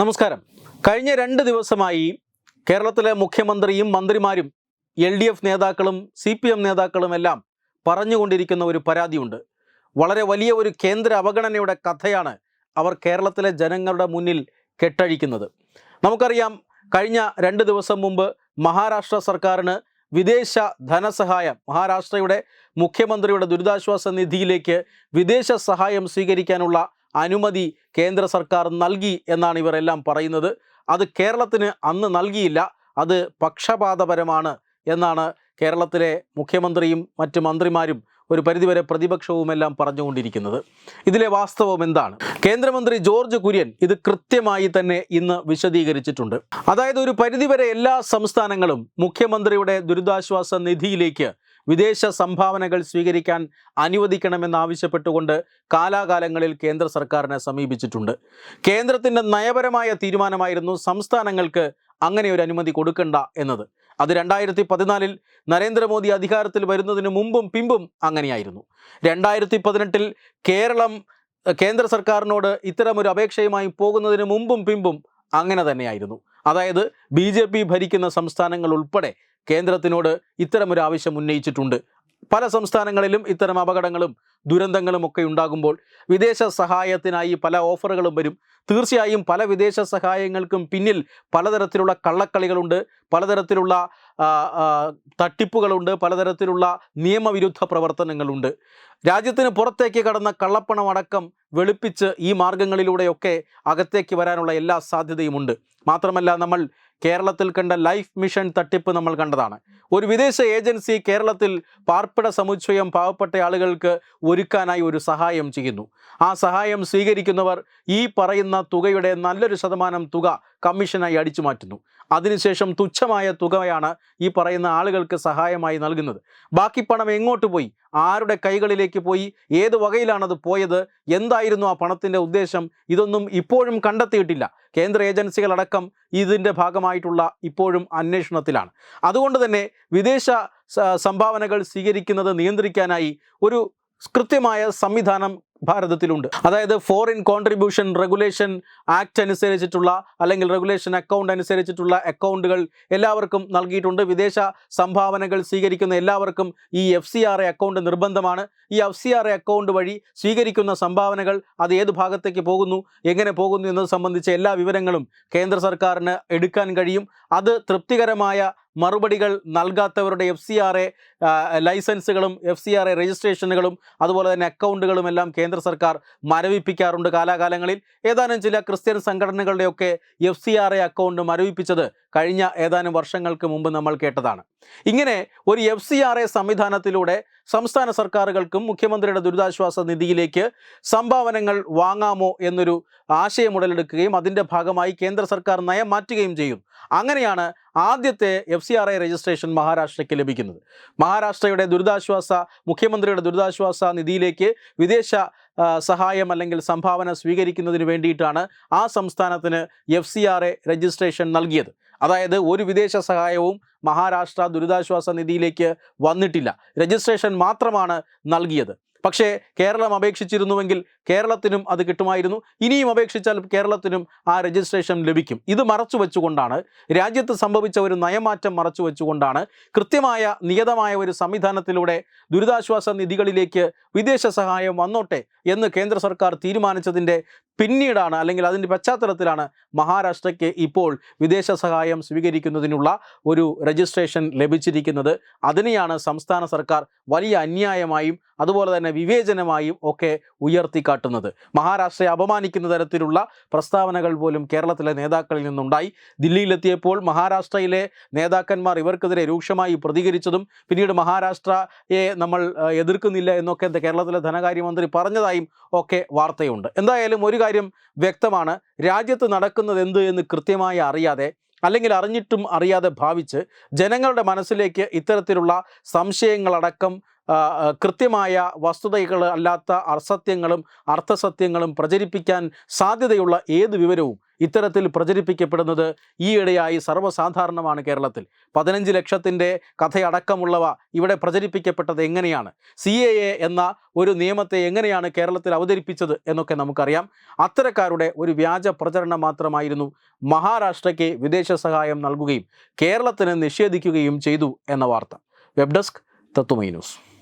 നമസ്കാരം. കഴിഞ്ഞ രണ്ട് ദിവസമായി കേരളത്തിലെ മുഖ്യമന്ത്രിയും മന്ത്രിമാരും എൽ ഡി എഫ് നേതാക്കളും സി പി എം നേതാക്കളും എല്ലാം പറഞ്ഞുകൊണ്ടിരിക്കുന്ന ഒരു പരാതിയുണ്ട്. വളരെ വലിയ ഒരു കേന്ദ്ര അവഗണനയുടെ കഥയാണ് അവർ കേരളത്തിലെ ജനങ്ങളുടെ മുന്നിൽ കെട്ടഴിക്കുന്നത്. നമുക്കറിയാം കഴിഞ്ഞ രണ്ട് ദിവസം മുമ്പ് മഹാരാഷ്ട്ര സർക്കാരിന് വിദേശ ധനസഹായം മഹാരാഷ്ട്രയുടെ മുഖ്യമന്ത്രിയുടെ ദുരിതാശ്വാസ നിധിയിലേക്ക് വിദേശ സഹായം സ്വീകരിക്കാനുള്ള അനുമതി കേന്ദ്ര സർക്കാർ നൽകി എന്നാണ് ഇവരെല്ലാം പറയുന്നത്. അത് കേരളത്തിന് അന്ന് നൽകിയില്ല. അത് പക്ഷപാതപരമാണ് എന്നാണ് കേരളത്തിലെ മുഖ്യമന്ത്രിയും മറ്റ് മന്ത്രിമാരും ഒരു പരിധിവരെ പ്രതിപക്ഷവുമെല്ലാം പറഞ്ഞുകൊണ്ടിരിക്കുന്നത്. ഇതിലെ വാസ്തവം എന്താണ്? കേന്ദ്രമന്ത്രി ജോർജ് കുര്യൻ ഇത് കൃത്യമായി തന്നെ ഇന്ന് വിശദീകരിച്ചിട്ടുണ്ട്. അതായത് ഒരു പരിധിവരെ എല്ലാ സംസ്ഥാനങ്ങളും മുഖ്യമന്ത്രിയുടെ ദുരിതാശ്വാസ നിധിയിലേക്ക് വിദേശ സംഭാവനകൾ സ്വീകരിക്കാൻ അനുവദിക്കണമെന്നാവശ്യപ്പെട്ടുകൊണ്ട് കാലാകാലങ്ങളിൽ കേന്ദ്ര സർക്കാരിനെ സമീപിച്ചിട്ടുണ്ട്. കേന്ദ്രത്തിന്റെ നയപരമായ തീരുമാനമായിരുന്നു സംസ്ഥാനങ്ങൾക്ക് അങ്ങനെ ഒരു അനുമതി കൊടുക്കണ്ട എന്നത്. അത് രണ്ടായിരത്തി പതിനാലിൽ നരേന്ദ്രമോദി അധികാരത്തിൽ വരുന്നതിന് മുമ്പും പിമ്പും അങ്ങനെയായിരുന്നു. രണ്ടായിരത്തി പതിനെട്ടിൽ കേരളം കേന്ദ്ര സർക്കാരിനോട് ഇത്തരമൊരു അപേക്ഷയുമായി പോകുന്നതിന് മുമ്പും പിമ്പും അങ്ങനെ തന്നെയായിരുന്നു. അതായത് ബി ജെ പി ഭരിക്കുന്ന സംസ്ഥാനങ്ങൾ ഉൾപ്പെടെ കേന്ദ്രത്തിനോട് ഇത്തരമൊരു ആവശ്യം ഉന്നയിച്ചിട്ടുണ്ട്. പല സംസ്ഥാനങ്ങളിലും ഇത്തരം അപകടങ്ങളും ദുരന്തങ്ങളും ഒക്കെ ഉണ്ടാകുമ്പോൾ വിദേശ സഹായത്തിനായി പല ഓഫറുകളും വരും. തീർച്ചയായും പല വിദേശ സഹായങ്ങൾക്കും പിന്നിൽ പലതരത്തിലുള്ള കള്ളക്കളികളുണ്ട് പലതരത്തിലുള്ള തട്ടിപ്പുകളുണ്ട് പലതരത്തിലുള്ള നിയമവിരുദ്ധ പ്രവർത്തനങ്ങളുണ്ട്. രാജ്യത്തിന് പുറത്തേക്ക് കടന്ന കള്ളപ്പണമടക്കം വെളുപ്പിച്ച് ഈ മാർഗങ്ങളിലൂടെയൊക്കെ അകത്തേക്ക് വരാനുള്ള എല്ലാ സാധ്യതയുമുണ്ട്. മാത്രമല്ല നമ്മൾ കേരളത്തിൽ കണ്ട ലൈഫ് മിഷൻ തട്ടിപ്പ് നമ്മൾ കണ്ടതാണ്. ഒരു വിദേശ ഏജൻസി കേരളത്തിൽ പാർപ്പിട സമുച്ചയം പാവപ്പെട്ട ആളുകൾക്ക് ഒരുക്കാനായി ഒരു സഹായം ചെയ്യുന്നു. ആ സഹായം സ്വീകരിക്കുന്നവർ ഈ പറയുന്ന തുകയുടെ നല്ലൊരു ശതമാനം തുക കമ്മീഷനായി അടിച്ചു മാറ്റുന്നു. അതിനുശേഷം തുച്ഛമായ തുകയാണ് ഈ പറയുന്ന ആളുകൾക്ക് സഹായമായി നൽകുന്നത്. ബാക്കി പണം എങ്ങോട്ട് പോയി? ആരുടെ കൈകളിലേക്ക് പോയി? ഏത് വകയിലാണത് പോയത്? എന്തായിരുന്നു ആ പണത്തിന്റെ ഉദ്ദേശം? ഇതൊന്നും ഇപ്പോഴും കണ്ടെത്തിയിട്ടില്ല. കേന്ദ്ര ഏജൻസികളടക്കം ഇതിന്റെ ഭാഗമായിട്ടുള്ള ഇപ്പോഴും അന്വേഷണത്തിലാണ്. അതുകൊണ്ട് തന്നെ വിദേശ സംഭാവനകൾ സ്വീകരിക്കുന്നത് നിയന്ത്രിക്കാനായി ഒരു കൃത്യമായ സംവിധാനം ഭാരതത്തിലുണ്ട്. അതായത് ഫോറിൻ കോൺട്രിബ്യൂഷൻ റെഗുലേഷൻ ആക്ട് അനുസരിച്ചിട്ടുള്ള അല്ലെങ്കിൽ റെഗുലേഷൻ അക്കൗണ്ട് അനുസരിച്ചിട്ടുള്ള അക്കൗണ്ടുകൾ എല്ലാവർക്കും നൽകിയിട്ടുണ്ട്. വിദേശ സംഭാവനകൾ സ്വീകരിക്കുന്ന എല്ലാവർക്കും ഈ F C R A account നിർബന്ധമാണ്. ഈ F C R A account വഴി സ്വീകരിക്കുന്ന സംഭാവനകൾ അത് ഏത് ഭാഗത്തേക്ക് പോകുന്നു എങ്ങനെ പോകുന്നു എന്നത് സംബന്ധിച്ച എല്ലാ വിവരങ്ങളും കേന്ദ്ര സർക്കാരിന് എടുക്കാൻ കഴിയും. അത് തൃപ്തികരമായ മറുപടികൾ നൽകാത്തവരുടെ എഫ് സി ആർ എ ലൈസൻസുകളും എഫ് സി ആർ എ രജിസ്ട്രേഷനുകളും അതുപോലെ തന്നെ അക്കൗണ്ടുകളും എല്ലാം കേന്ദ്ര സർക്കാർ മരവിപ്പിക്കാറുണ്ട് കാലാകാലങ്ങളിൽ. ഏതാനും ചില Christian സംഘടനകളുടെയൊക്കെ F C R A account മരവിപ്പിച്ചത് കഴിഞ്ഞ ഏതാനും വർഷങ്ങൾക്ക് മുമ്പ് നമ്മൾ കേട്ടതാണ്. ഇങ്ങനെ ഒരു എഫ് സി ആർ എ സംവിധാനത്തിലൂടെ സംസ്ഥാന സർക്കാരുകൾക്കും മുഖ്യമന്ത്രിയുടെ ദുരിതാശ്വാസ നിധിയിലേക്ക് സംഭാവനകൾ വാങ്ങാമോ എന്നൊരു ആശയം ഉടലെടുക്കുകയും അതിന്റെ ഭാഗമായി കേന്ദ്ര സർക്കാർ നയം മാറ്റുകയും ചെയ്യും. അങ്ങനെയാണ് ആദ്യത്തെ F C R I registration മഹാരാഷ്ട്രയ്ക്ക് ലഭിക്കുന്നത്. മഹാരാഷ്ട്രയുടെ ദുരിതാശ്വാസ മുഖ്യമന്ത്രിയുടെ ദുരിതാശ്വാസ നിധിയിലേക്ക് വിദേശ സഹായം അല്ലെങ്കിൽ സംഭാവന സ്വീകരിക്കുന്നതിന് വേണ്ടിയിട്ടാണ് ആ സംസ്ഥാനത്തിന് F C R A registration നൽകിയത്. അതായത് ഒരു വിദേശ സഹായവും മഹാരാഷ്ട്ര ദുരിതാശ്വാസ നിധിയിലേക്ക് വന്നിട്ടില്ല. രജിസ്ട്രേഷൻ മാത്രമാണ് നൽകിയത്. പക്ഷേ കേരളം അപേക്ഷിച്ചിരുന്നുവെങ്കിൽ കേരളത്തിനും അത് കിട്ടുമായിരുന്നു. ഇനിയും അപേക്ഷിച്ചാൽ കേരളത്തിനും ആ രജിസ്ട്രേഷൻ ലഭിക്കും. ഇത് മറച്ചു വെച്ചുകൊണ്ടാണ് രാജ്യത്ത് സംഭവിച്ച ഒരു നയമാറ്റം മറച്ചു വെച്ചുകൊണ്ടാണ് കൃത്യമായ നിയതമായ ഒരു സംവിധാനത്തിലൂടെ ദുരിതാശ്വാസ നിധികളിലേക്ക് വിദേശ സഹായം വന്നോട്ടെ എന്ന് കേന്ദ്ര സർക്കാർ തീരുമാനിച്ചതിന്റെ പിന്നീടാണ് അല്ലെങ്കിൽ അതിന്റെ പശ്ചാത്തലത്തിലാണ് മഹാരാഷ്ട്രയ്ക്ക് ഇപ്പോൾ വിദേശ സഹായം സ്വീകരിക്കുന്നതിനുള്ള ഒരു രജിസ്ട്രേഷൻ ലഭിച്ചിരിക്കുന്നത്. അതിനെയാണ് സംസ്ഥാന സർക്കാർ വലിയ അന്യായമായും അതുപോലെ തന്നെ വിവേചനമായും ഒക്കെ ഉയർത്തിക്കാട്ടുന്നത്. മഹാരാഷ്ട്രയെ അപമാനിക്കുന്ന തരത്തിലുള്ള പ്രസ്താവനകൾ പോലും കേരളത്തിലെ നേതാക്കളിൽ നിന്നുണ്ടായി. ദില്ലിയിലെത്തിയപ്പോൾ മഹാരാഷ്ട്രയിലെ നേതാക്കന്മാർ ഇവർക്കെതിരെ രൂക്ഷമായി പ്രതികരിച്ചതും പിന്നീട് മഹാരാഷ്ട്രയെ നമ്മൾ എതിർക്കുന്നില്ല എന്നൊക്കെ കേരളത്തിലെ ധനകാര്യമന്ത്രി പറഞ്ഞതായും ഒക്കെ വാർത്തയുണ്ട്. എന്തായാലും ഒരു കാര്യം വ്യക്തമാണ്. രാജ്യത്ത് നടക്കുന്നത് എന്ത് എന്ന് കൃത്യമായി അറിയാതെ അല്ലെങ്കിൽ അറിഞ്ഞിട്ടും അറിയാതെ ഭാവിച്ച് ജനങ്ങളുടെ മനസ്സിലേക്ക് ഇത്തരത്തിലുള്ള സംശയങ്ങളടക്കം കൃത്യമായ വസ്തുതകൾ അല്ലാത്ത അസത്യങ്ങളും അർത്ഥസത്യങ്ങളും പ്രചരിപ്പിക്കാൻ സാധ്യതയുള്ള ഏത് വിവരവും ഇത്തരത്തിൽ പ്രചരിപ്പിക്കപ്പെടുന്നത് ഈയിടെയായി സർവസാധാരണമാണ് കേരളത്തിൽ. പതിനഞ്ച് ലക്ഷത്തിന്റെ കഥയടക്കമുള്ളവ ഇവിടെ പ്രചരിപ്പിക്കപ്പെട്ടത് എങ്ങനെയാണ്? സി എ എ എന്ന ഒരു നിയമത്തെ എങ്ങനെയാണ് കേരളത്തിൽ അവതരിപ്പിച്ചത് എന്നൊക്കെ നമുക്കറിയാം. അത്തരക്കാരുടെ ഒരു വ്യാജ പ്രചരണം മാത്രമായിരുന്നു മഹാരാഷ്ട്രയ്ക്ക് വിദേശ സഹായം നൽകുകയും കേരളത്തിന് നിഷേധിക്കുകയും ചെയ്തു എന്ന വാർത്ത. Web desk Tatwamayi news.